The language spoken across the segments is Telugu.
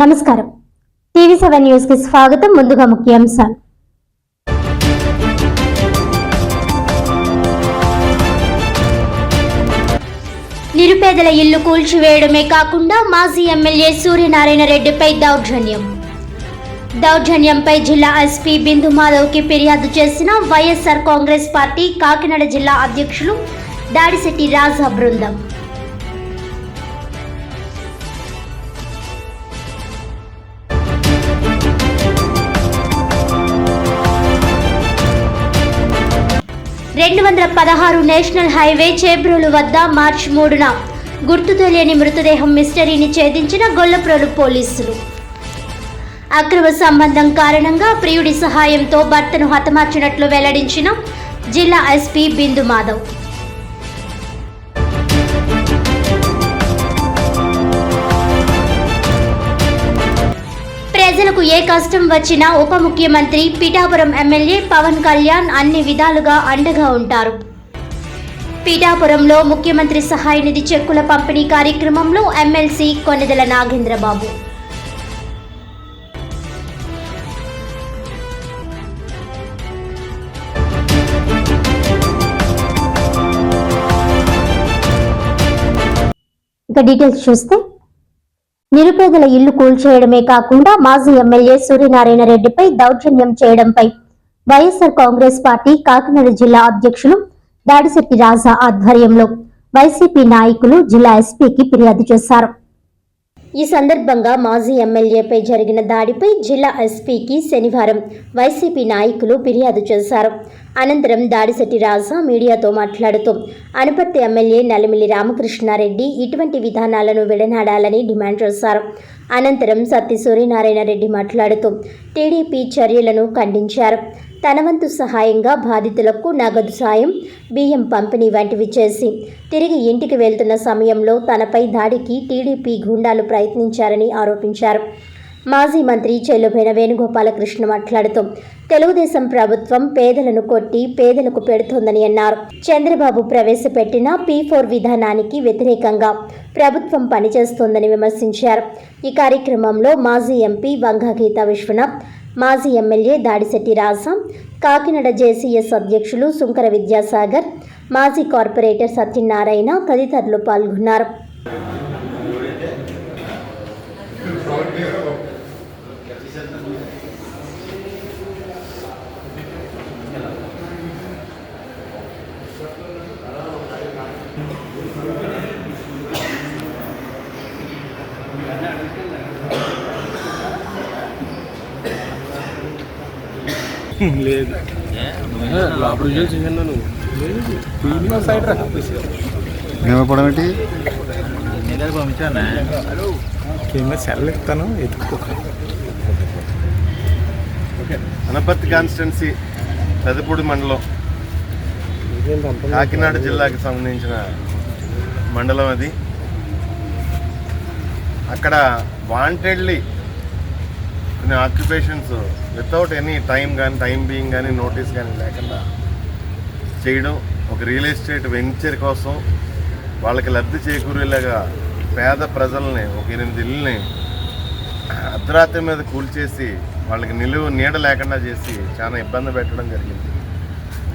నమస్కారం. టీవీ సెవెన్ న్యూస్కి స్వాగతం. ముందుగా ముఖ్యాంశాలు. నిరుపేదల ఇల్లు కూల్చివేయడమే కాకుండా మాజీ ఎమ్మెల్యే సూర్యనారాయణ రెడ్డిపై దౌర్జన్యం. దౌర్జన్యంపై జిల్లా ఎస్పీ బిందు మాధవ్కి ఫిర్యాదు చేసిన వైఎస్ఆర్ కాంగ్రెస్ పార్టీ కాకినాడ జిల్లా అధ్యక్షులు దాడిశెట్టి రాజా బృందం. రెండు వందల పదహారు నేషనల్ హైవే చేబ్రోలు వద్ద మార్చి మూడున గుర్తు తెలియని మృతదేహం మిస్టరీని ఛేదించిన గొల్లప్రోలు పోలీసులు. అక్రమ సంబంధం కారణంగా ప్రియుడి సహాయంతో భర్తను హతమార్చినట్లు వెల్లడించిన జిల్లా ఎస్పీ బిందు మాధవ్ ఏ కష్టం వచ్చినా ఉప ముఖ్యమంత్రి పిఠాపురం ఎమ్మెల్యే పవన్ కళ్యాణ్ అన్ని విధాలుగా అండగా ఉంటారు. పీఠాపురంలో ముఖ్యమంత్రి సహాయ నిధి చెక్కుల పంపిణీ కార్యక్రమంలో ఎమ్మెల్సీ కొనెదల నాగేంద్రబాబు. ఇక డీటెయిల్స్ చూస్తే నిరుపేదల ఇల్లు కూల్చేయడమే కాకుండా మాజీ ఎమ్మెల్యే సూర్యనారాయణ రెడ్డిపై దౌర్జన్యం చేయడంపై వైఎస్ఆర్ కాంగ్రెస్ పార్టీ కాకినాడ జిల్లా అధ్యక్షులు దాడిశెట్టి రాజా ఆధ్వర్యంలో వైసీపీ నాయకులు జిల్లా ఎస్పీకి ఫిర్యాదు చేశారు. ఈ సందర్భంగా మాజీ ఎమ్మెల్యేపై జరిగిన దాడిపై జిల్లా ఎస్పీకి శనివారం వైసీపీ నాయకులు ఫిర్యాదు చేశారు. అనంతరం దాడిశెట్టి రాజా మీడియాతో మాట్లాడుతూ అనుపర్తి ఎమ్మెల్యే నలిమిలి రామకృష్ణారెడ్డి ఇటువంటి విధానాలను విడనాడాలని డిమాండ్ చేశారు. అనంతరం సత్తి సూర్యనారాయణ రెడ్డి మాట్లాడుతూ టీడీపీ చర్యలను ఖండించారు. తన వంతు సహాయంగా బాధితులకు నగదు సాయం బియ్యం పంపిణీ వంటివి చేసి తిరిగి ఇంటికి వెళ్తున్న సమయంలో తనపై దాడికి టీడీపీ గూండాలు ప్రయత్నించారని ఆరోపించారు. మాజీ మంత్రి చెల్లుబైన వేణుగోపాలకృష్ణ మాట్లాడుతూ తెలుగుదేశం ప్రభుత్వం పేదలను కొట్టి పేదలకు పెడుతోందని అన్నారు. చంద్రబాబు ప్రవేశపెట్టిన పీ ఫోర్ విధానానికి వ్యతిరేకంగా ప్రభుత్వం పనిచేస్తోందని విమర్శించారు. ఈ కార్యక్రమంలో మాజీ ఎంపీ వంగా గీతా విశ్వనాథ్ మాజీ ఎమ్మెల్యే దాడిశెట్టి రాజా కాకినాడ జేసీఎస్ అధ్యక్షులు సుంకర విద్యాసాగర్ మాజీ కార్పొరేటర్ సత్యనారాయణ తదితరులు పాల్గొన్నారు. లేదు. లోపల నువ్వు? సైడ్ ఏంటి? సెల్ ఇస్తాను ఎత్తుకో. అనపర్తి కాన్స్టిట్యున్సీ పెదపూడి మండలం. కాకినాడ జిల్లాకి సంబంధించిన మండలం అది. అక్కడ వాంటెడ్లీ కొన్ని ఆక్యుపేషన్స్ వితౌట్ ఎనీ టైం కానీ టైం బీయింగ్ కానీ నోటీస్ కానీ లేకుండా చేయడం ఒక రియల్ ఎస్టేట్ వెంచర్ కోసం వాళ్ళకి లబ్ధి చేకూరేలాగా పేద ప్రజల్ని ఒక ఎనిమిది ఇళ్ళని అర్ధరాత్రి మీద కూల్చేసి వాళ్ళకి నిలువ నీడ లేకుండా చేసి చాలా ఇబ్బంది పెట్టడం జరిగింది.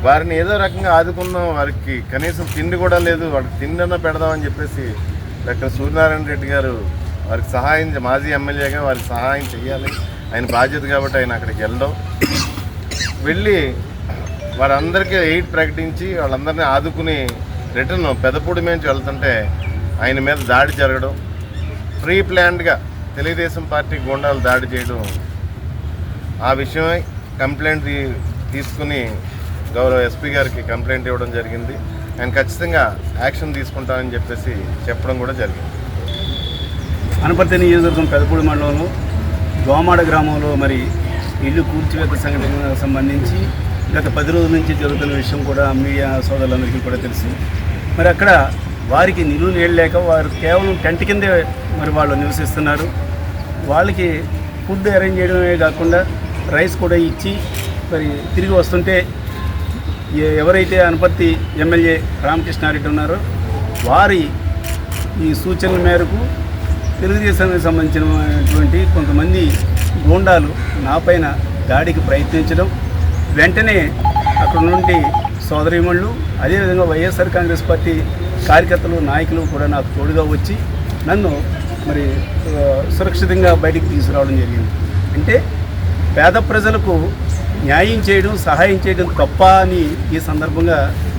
వారిని ఏదో రకంగా ఆదుకుందాం వారికి కనీసం తిండి కూడా లేదు వాడికి తిండి అన్నా పెడదామని చెప్పేసి డాక్టర్ సూర్యనారాయణ రెడ్డి గారు వారికి సహాయం చే- మాజీ ఎమ్మెల్యేగా వారికి సహాయం చేయాలి. ఆయన బాధ్యత కాబట్టి ఆయన అక్కడికి వెళ్ళడం. వెళ్ళి వారందరికీ ఎయిడ్ ప్రకటించి వాళ్ళందరినీ ఆదుకుని రిటర్న్ పెదపూడి నుంచి వెళ్తుంటే ఆయన మీద దాడి జరగడం. ప్రీ ప్లాన్డ్గా తెలుగుదేశం పార్టీ గుండాలు దాడి చేయడం. ఆ విషయమై కంప్లైంట్ తీసుకుని గౌరవ ఎస్పీ గారికి కంప్లైంట్ ఇవ్వడం జరిగింది. ఆయన ఖచ్చితంగా యాక్షన్ తీసుకుంటానని చెప్పేసి చెప్పడం కూడా జరిగింది. అనపర్తి నియోజకవర్గం పెదపూడి మండలంలో దోమాడ గ్రామంలో మరి ఇల్లు కూల్చివేత సంఘటన సంబంధించి గత పది రోజుల నుంచి జరుగుతున్న విషయం కూడా మీడియా సోదరులందరికీ కూడా తెలుసు. మరి అక్కడ వారికి నిలువ నీళ్ళు లేక వారు కేవలం టెంట్ కిందే మరి వాళ్ళు నివసిస్తున్నారు. వాళ్ళకి ఫుడ్ అరేంజ్ చేయడమే కాకుండా రైస్ కూడా ఇచ్చి మరి తిరిగి వస్తుంటే ఎవరైతే అనుపత్తి ఎమ్మెల్యే రామకృష్ణారెడ్డి ఉన్నారో వారి ఈ సూచనల మేరకు తెలుగుదేశానికి సంబంధించినటువంటి కొంతమంది గూండాలు నాపైన దాడికి ప్రయత్నించడం వెంటనే అక్కడ నుండి సోదరిమణులు అదేవిధంగా వైఎస్ఆర్ కాంగ్రెస్ పార్టీ కార్యకర్తలు నాయకులు కూడా నాకు తోడుగా వచ్చి నన్ను మరి సురక్షితంగా బయటికి తీసుకురావడం జరిగింది. అంటే పేద ప్రజలకు న్యాయం చేయడం సహాయం చేయడం తప్ప అని ఈ సందర్భంగా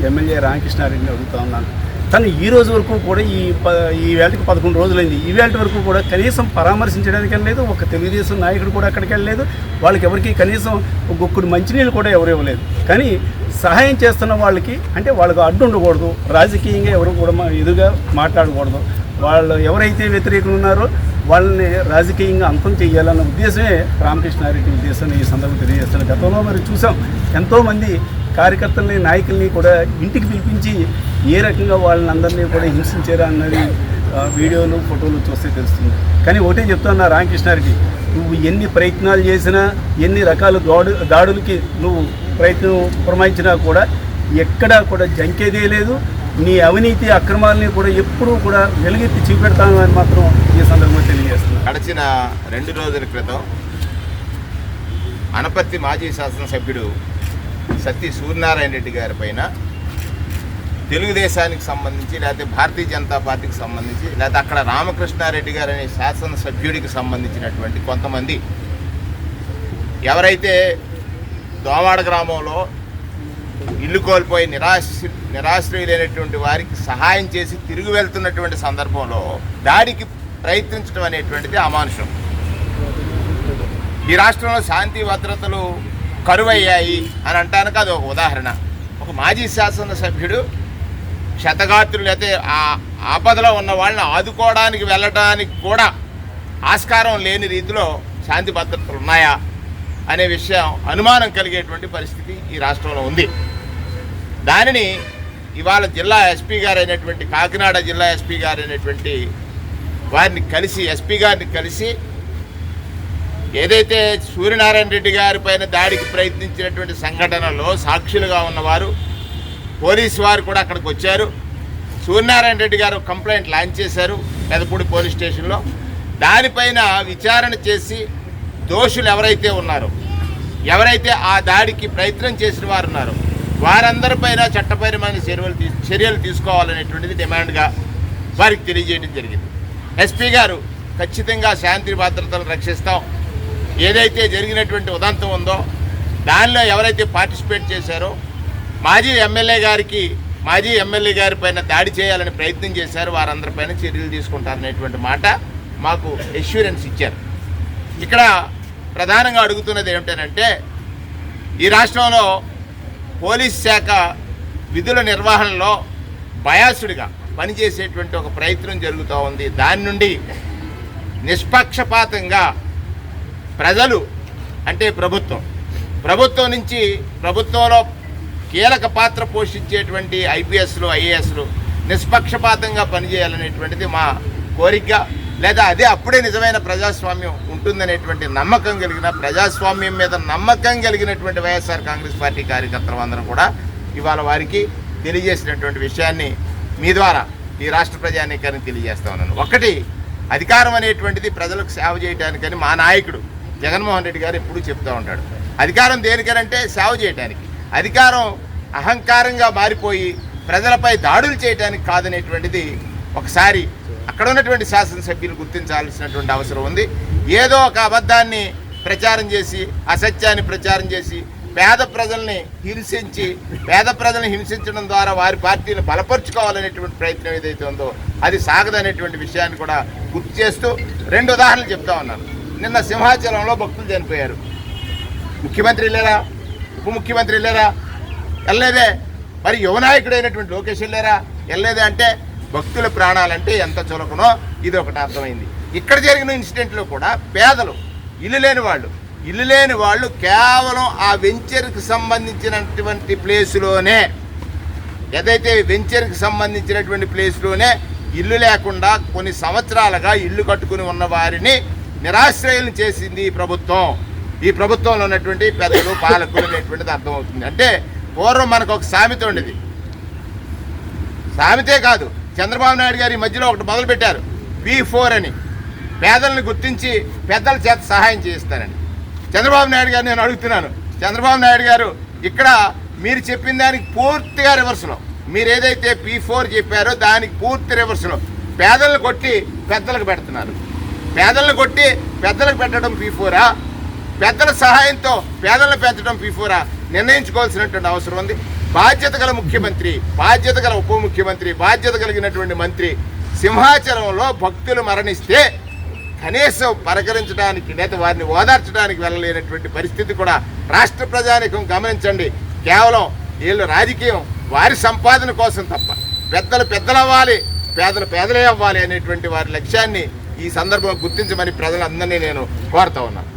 ఎమ్మెల్యే రామకృష్ణారెడ్డిని అడుగుతా ఉన్నాను. కానీ ఈ రోజు వరకు కూడా ఈ ప ఈ వేళకి పదకొండు రోజులైంది. ఈ వేళ వరకు కూడా కనీసం పరామర్శించడానికి వెళ్ళలేదు. ఒక తెలుగుదేశం నాయకుడు కూడా అక్కడికి వెళ్ళలేదు. వాళ్ళకి ఎవరికి కనీసం ఒక మంచినీళ్ళు కూడా ఎవరు ఇవ్వలేదు. కానీ సహాయం చేస్తున్న వాళ్ళకి అంటే వాళ్ళకు అడ్డు ఉండకూడదు. రాజకీయంగా ఎవరు కూడా మా ఎదురుగా మాట్లాడకూడదు. వాళ్ళు ఎవరైతే వ్యతిరేకులు ఉన్నారో వాళ్ళని రాజకీయంగా అంతం చేయాలన్న ఉద్దేశమే రామకృష్ణారెడ్డి ఉద్దేశం. ఈ సందర్భం తెలియజేస్తున్నారు గతంలో మరి చూసాం. ఎంతోమంది కార్యకర్తల్ని నాయకుల్ని కూడా ఇంటికి పిలిపించి ఏ రకంగా వాళ్ళని అందరినీ కూడా హింసించారా అన్నది వీడియోలు ఫోటోలు చూస్తే తెలుస్తుంది. కానీ ఒకటే చెప్తున్నా రామకృష్ణారెడ్డి నువ్వు ఎన్ని ప్రయత్నాలు చేసినా ఎన్ని రకాల దాడు దాడులకి నువ్వు ప్రయత్నం పురమాయించినా కూడా ఎక్కడా కూడా జంకేదే లేదు. నీ అవినీతి అక్రమాలని కూడా ఎప్పుడూ కూడా వెలుగెత్తి చూపెడతాను అని మాత్రం ఈ సందర్భంగా తెలియజేస్తున్నాను. గడిచిన రెండు రోజుల క్రితం అనపర్తి మాజీ శాసనసభ్యుడు సత్తి సూర్యనారాయణ రెడ్డి గారి పైన తెలుగుదేశానికి సంబంధించి లేకపోతే భారతీయ జనతా పార్టీకి సంబంధించి లేకపోతే అక్కడ రామకృష్ణారెడ్డి గారు అనే శాసనసభ్యుడికి సంబంధించినటువంటి కొంతమంది ఎవరైతే దోమాడ గ్రామంలో ఇల్లు కోల్పోయి నిరాశ నిరాశ్రయులైనటువంటి వారికి సహాయం చేసి తిరిగి వెళ్తున్నటువంటి సందర్భంలో దాడికి ప్రయత్నించడం అనేటువంటిది అమానుషం. ఈ రాష్ట్రంలో శాంతి భద్రతలు కరువయ్యాయి అని అంటానికి అది ఒక ఉదాహరణ. ఒక మాజీ శాసనసభ్యుడు క్షతగాత్రులు అయితే ఆ ఆపదలో ఉన్న వాళ్ళని ఆదుకోవడానికి వెళ్ళడానికి కూడా ఆస్కారం లేని రీతిలో శాంతి భద్రతలు ఉన్నాయా అనే విషయం అనుమానం కలిగేటువంటి పరిస్థితి ఈ రాష్ట్రంలో ఉంది. దానిని ఇవాళ జిల్లా ఎస్పీ గారు కాకినాడ జిల్లా ఎస్పీ గారు వారిని కలిసి ఎస్పీ గారిని కలిసి ఏదైతే సూర్యనారాయణ రెడ్డి గారి పైన దాడికి ప్రయత్నించినటువంటి సంఘటనలో సాక్షులుగా ఉన్నవారు పోలీసు వారు కూడా అక్కడికి వచ్చారు. సూర్యనారాయణ రెడ్డి గారు కంప్లైంట్ లాంచ్ చేశారు పెదపూడి పోలీస్ స్టేషన్లో. దానిపైన విచారణ చేసి దోషులు ఎవరైతే ఉన్నారో ఎవరైతే ఆ దాడికి ప్రయత్నం చేసిన వారు ఉన్నారో వారందరిపైన చట్టపరమైన చర్యలు తీ చర్యలు తీసుకోవాలనేటువంటిది డిమాండ్గా వారికి తెలియజేయడం జరిగింది. ఎస్పీ గారు ఖచ్చితంగా శాంతి భద్రతలు రక్షిస్తాం. ఏదైతే జరిగినటువంటి ఉదంతం ఉందో దానిలో ఎవరైతే పార్టిసిపేట్ చేశారో మాజీ ఎమ్మెల్యే గారికి మాజీ ఎమ్మెల్యే గారి పైన దాడి చేయాలని ప్రయత్నం చేశారు వారందరిపైన చర్యలు తీసుకుంటారనేటువంటి మాట మాకు ఎష్యూరెన్స్ ఇచ్చారు. ఇక్కడ ప్రధానంగా అడుగుతున్నది ఏమిటంటే ఈ రాష్ట్రంలో పోలీస్ శాఖ విధుల నిర్వహణలో బయాసుడిగా పనిచేసేటువంటి ఒక ప్రయత్నం జరుగుతూ ఉంది. దాని నుండి నిష్పక్షపాతంగా ప్రజలు అంటే ప్రభుత్వం. ప్రభుత్వం నుంచి ప్రభుత్వంలో కీలక పాత్ర పోషించేటువంటి ఐపీఎస్లు ఐఏఎస్లు నిష్పక్షపాతంగా పనిచేయాలనేటువంటిది మా కోరిక. లేదా అదే అప్పుడే నిజమైన ప్రజాస్వామ్యం ఉంటుందనేటువంటి నమ్మకం కలిగిన ప్రజాస్వామ్యం మీద నమ్మకం కలిగినటువంటి వైఎస్ఆర్ కాంగ్రెస్ పార్టీ కార్యకర్తలు అందరూ కూడా ఇవాళ వారికి తెలియజేసినటువంటి విషయాన్ని మీ ద్వారా ఈ రాష్ట్ర ప్రజానీకాన్ని తెలియజేస్తా ఉన్నాను. ఒకటి అధికారం అనేటువంటిది ప్రజలకు సేవ చేయడానికని మా నాయకుడు జగన్మోహన్ రెడ్డి గారు ఎప్పుడూ చెప్తూ ఉంటాడు. అధికారం దేనికనంటే సేవ చేయడానికి అధికారం అహంకారంగా మారిపోయి ప్రజలపై దాడులు చేయడానికి కాదనేటువంటిది ఒకసారి అక్కడ ఉన్నటువంటి శాసనసభ్యులు గుర్తించాల్సినటువంటి అవసరం ఉంది. ఏదో ఒక అబద్ధాన్ని ప్రచారం చేసి అసత్యాన్ని ప్రచారం చేసి పేద ప్రజల్ని హింసించి పేద ప్రజల్ని హింసించడం ద్వారా వారి పార్టీని బలపరుచుకోవాలనేటువంటి ప్రయత్నం ఏదైతే ఉందో అది సాగదనేటువంటి విషయాన్ని కూడా గుర్తు చేస్తూ రెండు ఉదాహరణలు చెప్తా ఉన్నాను. నిన్న సింహాచలంలో భక్తులు చనిపోయారు. ముఖ్యమంత్రి లేరా? ఉప ముఖ్యమంత్రి లేరా? వెళ్ళలేదే. మరి యువనాయకుడైనటువంటి లోకేష్ వెళ్ళారా వెళ్ళలేదే అంటే భక్తుల ప్రాణాలంటే ఎంత చులకనో ఇది ఒకటి అర్థమైంది. ఇక్కడ జరిగిన ఇన్సిడెంట్లో కూడా పేదలు ఇల్లు లేని వాళ్ళు ఇల్లు లేని వాళ్ళు కేవలం ఆ వెంచర్కి సంబంధించినటువంటి ప్లేసులోనే ఏదైతే వెంచర్కి సంబంధించినటువంటి ప్లేస్లోనే ఇల్లు లేకుండా కొన్ని సంవత్సరాలుగా ఇల్లు కట్టుకుని ఉన్న వారిని నిరాశ్రయులను చేసింది ఈ ప్రభుత్వం. ఈ ప్రభుత్వంలో ఉన్నటువంటి పెద్దలు పాలకులు అనేటువంటిది అర్థమవుతుంది. అంటే పూర్వం మనకు ఒక సామెత ఉండేది. సామెతే కాదు. చంద్రబాబు నాయుడు గారి మధ్యలో ఒకటి మొదలుపెట్టారు. వి ఫోర్ అని. పేదలను గుర్తించి పెద్దల చేత సహాయం చేయిస్తారని చంద్రబాబు నాయుడు గారు నేను అడుగుతున్నాను. చంద్రబాబు నాయుడు గారు ఇక్కడ మీరు చెప్పిన దానికి పూర్తిగా రివర్స్లో మీరు ఏదైతే పీ ఫోర్ చెప్పారో దానికి పూర్తి రివర్స్లో పేదలను కొట్టి పెద్దలకు పెడుతున్నారు. పేదలను కొట్టి పెద్దలకు పెట్టడం పీఫోరా పెద్దల సహాయంతో పేదలను పెంచడం పీఫోరా నిర్ణయించుకోవాల్సినటువంటి అవసరం ఉంది. బాధ్యత గల ముఖ్యమంత్రి బాధ్యత గల ఉప ముఖ్యమంత్రి బాధ్యత కలిగినటువంటి మంత్రి సింహాచలంలో భక్తులు మరణిస్తే కనీసం పలకరించడానికి లేదా వారిని ఓదార్చడానికి వెళ్ళలేనటువంటి పరిస్థితి కూడా రాష్ట్ర ప్రజానికం గమనించండి. కేవలం వీళ్ళు రాజకీయం వారి సంపాదన కోసం తప్ప. పెద్దలు పెద్దలవ్వాలి పేదలు పేదలే అవ్వాలి అనేటువంటి వారి లక్ష్యాన్ని ఈ సందర్భంగా గుర్తించమని ప్రజలందరినీ నేను కోరుతా ఉన్నాను